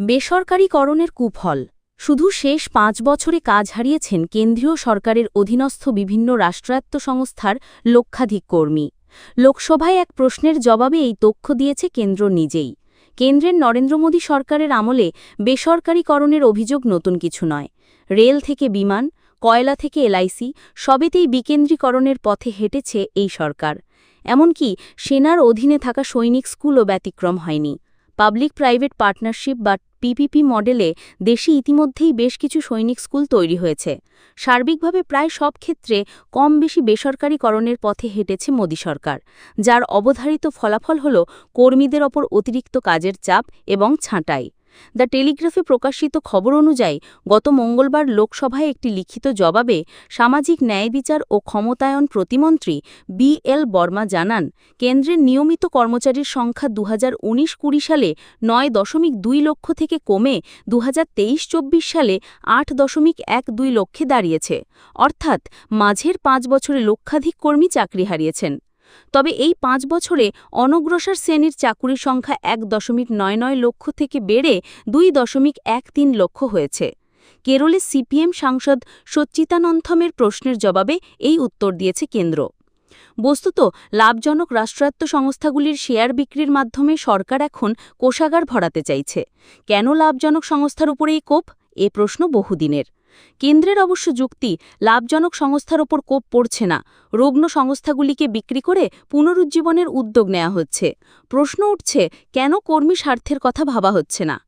বেসরকারীকরণের কুফল। শুধু শেষ পাঁচ বছরে কাজ হারিয়েছেন কেন্দ্রীয় সরকারের অধীনস্থ বিভিন্ন রাষ্ট্রায়ত্ত সংস্থার লক্ষাধিক কর্মী লোকসভায় এক প্রশ্নের জবাবে এই তথ্য দিয়েছে কেন্দ্র নিজেই। কেন্দ্রের নরেন্দ্র মোদী সরকারের আমলে বেসরকারীকরণের অভিযোগ নতুন কিছু নয়। রেল থেকে বিমান, কয়লা থেকে এলআইসি, সবেতেই বিকেন্দ্রীকরণের পথে হেঁটেছে এই সরকার। এমনকি সেনার অধীনে থাকা সৈনিক স্কুলও ব্যতিক্রম হয়নি। পাবলিক প্রাইভেট পার্টনারশিপ বা পিপিপি মডেলে দেশে ইতিমধ্যেই বেশ কিছু সৈনিক স্কুল তৈরি হয়েছে। সার্বিকভাবে প্রায় সব ক্ষেত্রে কম বেশি বেসরকারীকরণের পথে হেঁটেছে মোদী সরকার, যার অবধারিত ফলাফল হল কর্মীদের ওপর অতিরিক্ত কাজের চাপ এবং ছাঁটাই। দ্য টেলিগ্রাফে প্রকাশিত খবর অনুযায়ী, গত মঙ্গলবার লোকসভায় একটি লিখিত জবাবে সামাজিক ন্যায় বিচার ও ক্ষমতায়ন প্রতিমন্ত্রী বি এল বর্মা জানান, কেন্দ্রের নিয়মিত কর্মচারীর সংখ্যা দু হাজার উনিশ সালে নয় দশমিক দুই লক্ষ থেকে কমে দু হাজার তেইশ চব্বিশ সালে আট দশমিক এক দুই লক্ষে দাঁড়িয়েছে। অর্থাৎ, মাঝের পাঁচ বছরে লক্ষাধিক কর্মী চাকরি হারিয়েছেন। তবে এই পাঁচ বছরে অনগ্রসর শ্রেণির চাকুরির সংখ্যা এক দশমিক নয় নয় লক্ষ থেকে বেড়ে দুই দশমিক এক তিন লক্ষ হয়েছে। কেরলে সিপিএম সাংসদ সচ্চিতানন্থমের প্রশ্নের জবাবে এই উত্তর দিয়েছে কেন্দ্র। বস্তুত, লাভজনক রাষ্ট্রায়ত্ত সংস্থাগুলির শেয়ার বিক্রির মাধ্যমে সরকার এখন কোষাগার ভরাতে চাইছে। কেন লাভজনক সংস্থার উপরে এই কোপ? এ প্রশ্ন বহুদিনের। কেন্দ্রের অবশ্য যুক্তি লাভজনক সংস্থার ওপর কোপ পড়ছে না। রুগ্ন সংস্থাগুলিকে বিক্রি করে পুনরুজ্জীবনের উদ্যোগ নেওয়া হচ্ছে। প্রশ্ন উঠছে, কেন কর্মী স্বার্থের কথা ভাবা হচ্ছে না?